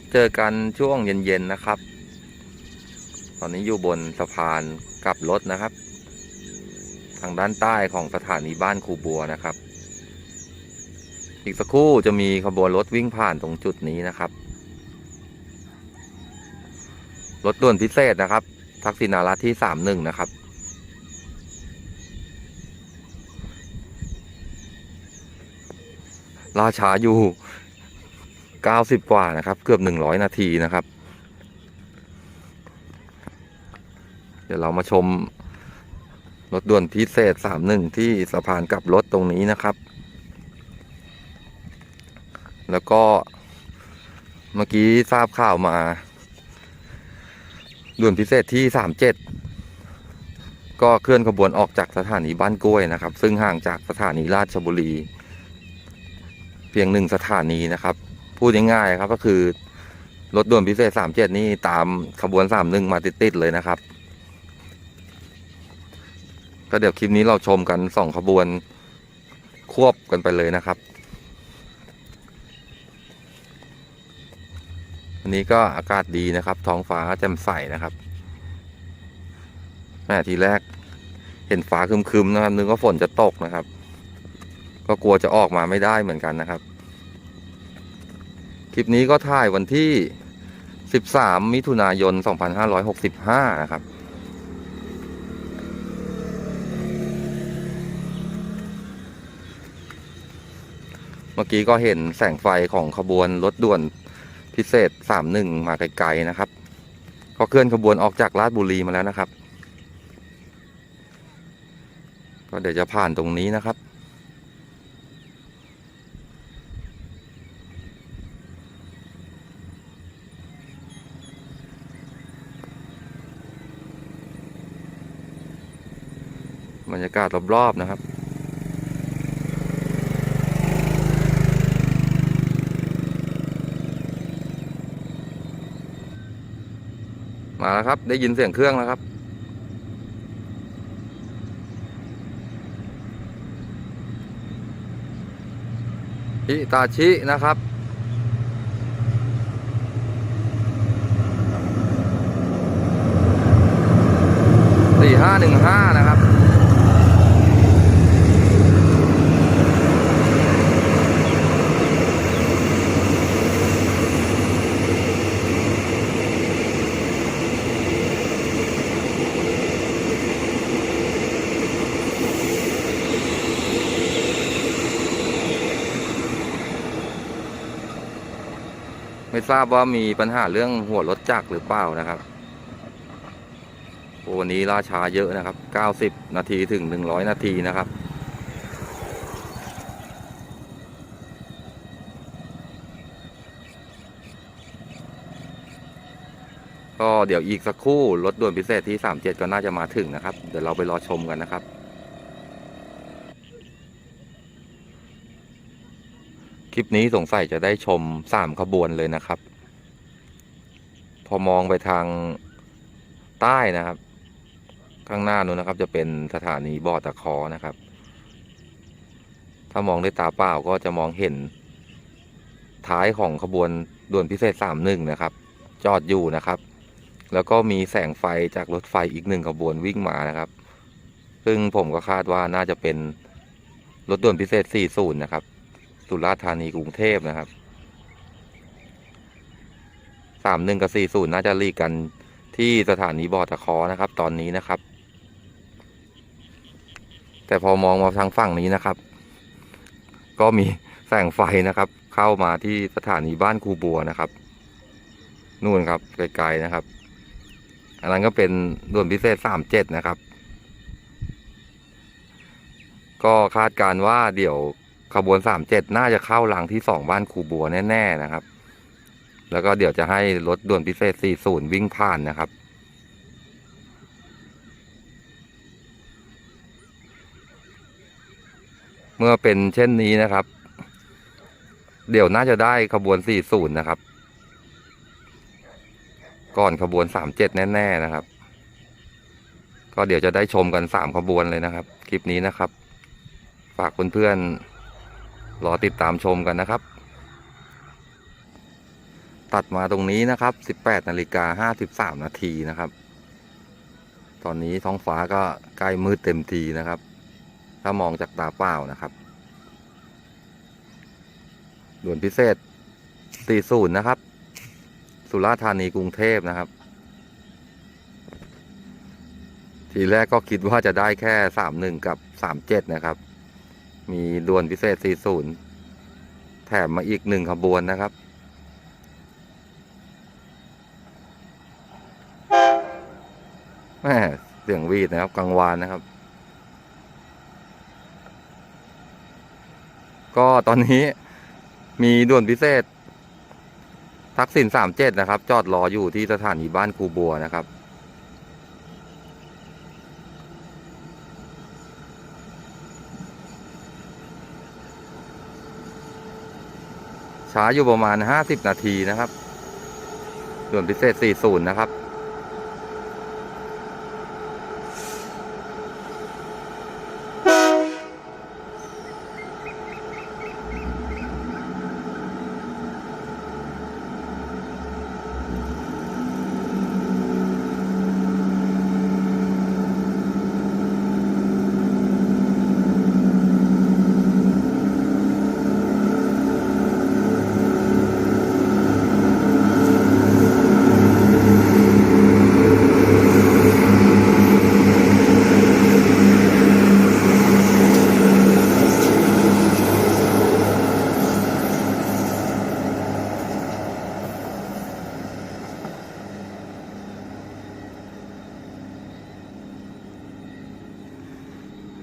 บเจอกันช่วงเย็นๆนะครับ ตอนนี้อยู่บนสะพานกลับรถนะครับ ทางด้านใต้ของสถานีบ้านคูบัวนะครับ อีกสักครู่จะมีขบวนรถวิ่งผ่านตรงจุดนี้นะครับ รถด่วนพิเศษนะครับ ทักษิณารัฐที่สามหนึ่งนะครับล่าชาอยู่ 90 กว่านะครับ เกือบ 100 นาทีนะครับ เดี๋ยวเรามาชมรถด่วนพิเศษ 31 ที่สะพานกลับรถตรงนี้นะครับ แล้วก็เมื่อกี้ทราบข่าวมา ด่วนพิเศษที่ 37 ก็เคลื่อนขบวนออกจากสถานีบ้านกล้วยนะครับ ซึ่งห่างจากสถานีราชบุรี เพียงหนึ่งสถานีนะครับ พูดง่ายๆครับก็คือรถด่วนพิเศษ37นี่ตามขบวน31มาติดๆเลยนะครับ ก็เดี๋ยวคลิปนี้เราชมกันสองขบวนควบกันไปเลยนะครับวันนี้ก็อากาศดีนะครับ ท้องฟ้าแจ่มใสนะครับแม่ทีแรกเห็นฟ้าคึมๆนะครับนึกว่าฝนจะตกนะครับ ก็กลัวจะออกมาไม่ได้เหมือนกันนะครับ ลิปนี้ก็ถ่ายวันที่ 13 มิถุนายน 2565 นะครับ เมื่อกี้ก็เห็นแสงไฟของขบวนรถด่วนพิเศษ 31 มาไกลๆนะครับ ก็เคลื่อนขบวนออกจากราชบุรีมาแล้วนะครับ ก็เดี๋ยวจะผ่านตรงนี้นะครับ รรยากาศรอบๆนะครับมาแล้วครับ ได้ยินเสียงเครื่องแล้วครับฮิตาชินะครับ สี่ห้าหนึ่งห้านะครับ ไม่ทราบว่ามีปัญหาเรื่องหัวรถจักรหรือเปล่านะครับวันนี้ล่าช้าเยอะนะครับ 90 นาทีถึง 100 นาทีนะครับ ก็เดี๋ยวอีกสักครู่รถด่วนพิเศษที่ 37 ก็น่าจะมาถึงนะครับ เดี๋ยวเราไปรอชมกันนะครับ ลิปนี้สงสัยจะได้ชมสามขบวนเลยนะครับ พอมองไปทางใต้นะครับ ข้างหน้านู้นนะครับ จะเป็นสถานีบ่อตะคอนะครับ ถ้ามองด้วยตาเปล่าก็จะมองเห็น ท้ายของขบวนด่วนพิเศษสามหนึ่งนะครับ จอดอยู่นะครับ แล้วก็มีแสงไฟจากรถไฟอีกหนึ่งขบวนวิ่งมานะครับ ซึ่งผมก็คาดว่าน่าจะเป็นรถด่วนพิเศษ 40 นะครับ สุราษฎร์ธานีกรุงเทพนะครับสามหนึ่งกับสี่ศูนย์น่าจะลีกกันที่สถานีบอตะคอนะครับ ตอนนี้นะครับ แต่พอมองมาทางฝั่งนี้นะครับ ก็มีแสงไฟนะครับ เข้ามาที่สถานีบ้านคูบัวนะครับนู่นครับไกลๆนะครับ อันนั้นก็เป็นด่วนพิเศษสามเจ็ดนะครับ ก็คาดการณ์ว่าเดี๋ยว ขบวนสามเจ็ดน่าจะเข้าหลังที่สองบ้านครูบัวแน่ๆนะครับ แล้วก็เดี๋ยวจะให้รถด่วนพิเศษ40วิ่งผ่านนะครับ เมื่อเป็นเช่นนี้นะครับ เดี๋ยวน่าจะได้ขบวน40นย์นะครับ ก่อนขบวน37แน่ ๆนะครับ ก็เดี๋ยวจะได้ชมกัน3ขบวนเลยนะครับ คลิปนี้นะครับ ฝากเพื่อนๆ รอติดตามชมกันนะครับ ตัดมาตรงนี้นะครับ 18นาฬิกา53นาทีนะครับ ตอนนี้ท้องฟ้าก็ใกล้มืดเต็มทีนะครับ ถ้ามองจากตาเปล่านะครับด่วนพิเศษ40นะครับ สุราษฎร์ธานีกรุงเทพนะครับ ทีแรกก็คิดว่าจะได้แค่31กับ37นะครับ มีด่วนพิเศษ 40 แถมมาอีกหนึ่งขบวนนะครับ แม่เสียงวีดนะครับกลางวานนะครับ ก็ตอนนี้มีด่วนพิเศษ ทักษิณสามเจ็ดนะครับ จอดรออยู่ที่สถานีบ้านคูบัวนะครับ ช้าอยู่ประมาณห้าสิบนาทีนะครับ ส่วนพิเศษสี่ศูนย์นะครับ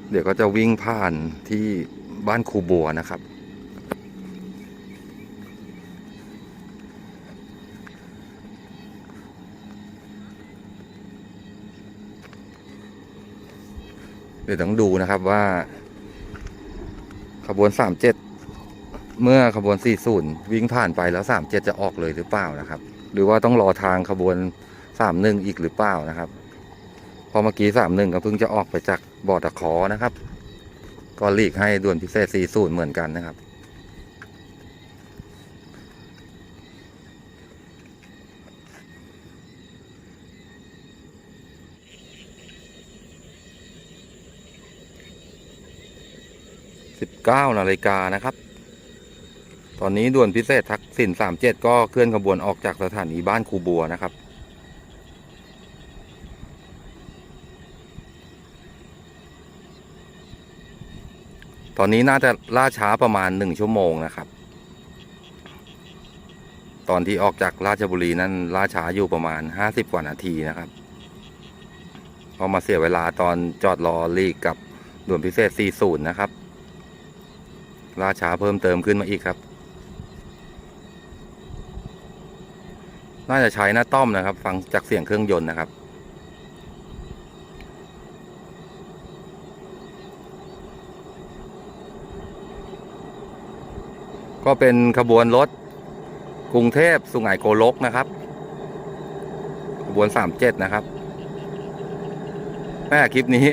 เดี๋ยวก็จะวิ่งผ่านที่บ้านครูบัวนะครับ เดี๋ยวต้องดูนะครับว่า ขบวนสามเจ็ดเมื่อขบวนสี่ศูนย์วิ่งผ่านไปแล้วสามเจ็ดจะออกเลยหรือเปล่านะครับ หรือว่าต้องรอทางขบวนสามหนึ่งอีกหรือเปล่านะครับ อเมื่อกี้สามหนึ่งก็เพิ่งจะออกไปจากบอตะขอนะครับ ก็หลีกให้ด่วนพิเศษ40เหมือนกันนะครับ19นาฬิกานะครับ ตอนนี้ด่วนพิเศษทักษิณ37ก็เคลื่อนขบวนออกจากสถานีบ้านคูบัวนะครับ ตอนนี้น่าจะล่าช้าประมาณหนึ่งชั่วโมงนะครับ ตอนที่ออกจากราชบุรีนั้นล่าช้าอยู่ประมาณห้าสิบกว่านาทีนะครับพอมาเสียเวลาตอนจอดรอลีกกับด่วนพิเศษ 40 นะครับ ล่าช้าเพิ่มเติมขึ้นมาอีกครับ น่าจะใช้หน้าต้อมนะครับ ฟังจากเสียงเครื่องยนต์นะครับ ก็เป็นขบวนรถกรุงเทพสุไหงโกลกนะครับ ขบวนสามเจ็ดนะครับแม่คลิปนี้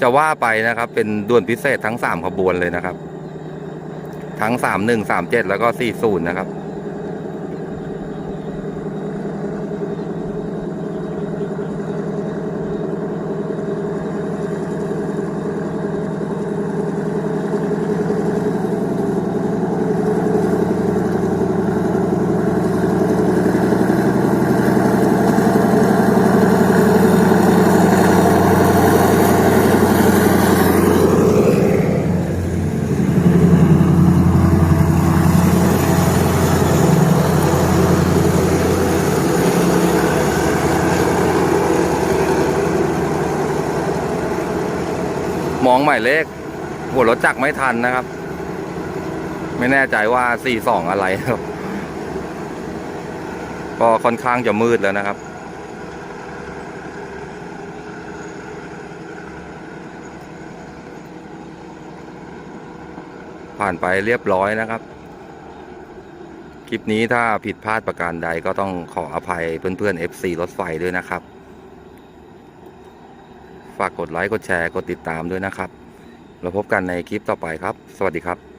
จะว่าไปนะครับ เป็นด่วนพิเศษทั้งสามขบวนเลยนะครับ ทั้งสามหนึ่งสามเจ็ดแล้วก็สี่ศูนย์นะครับ องหมายเลขหัวรถจักรไม่ทันนะครับ ไม่แน่ใจว่าสี่สองอะไรครับก็ค่อนข้างจะมืดแล้วนะครับ ผ่านไปเรียบร้อยนะครับ คลิปนี้ถ้าผิดพลาดประการใดก็ต้องขออภัยเพื่อนๆ FC รถไฟด้วยนะครับ ฝากกดไลค์ กดแชร์ กดติดตามด้วยนะครับ เราพบกันในคลิปต่อไปครับ สวัสดีครับ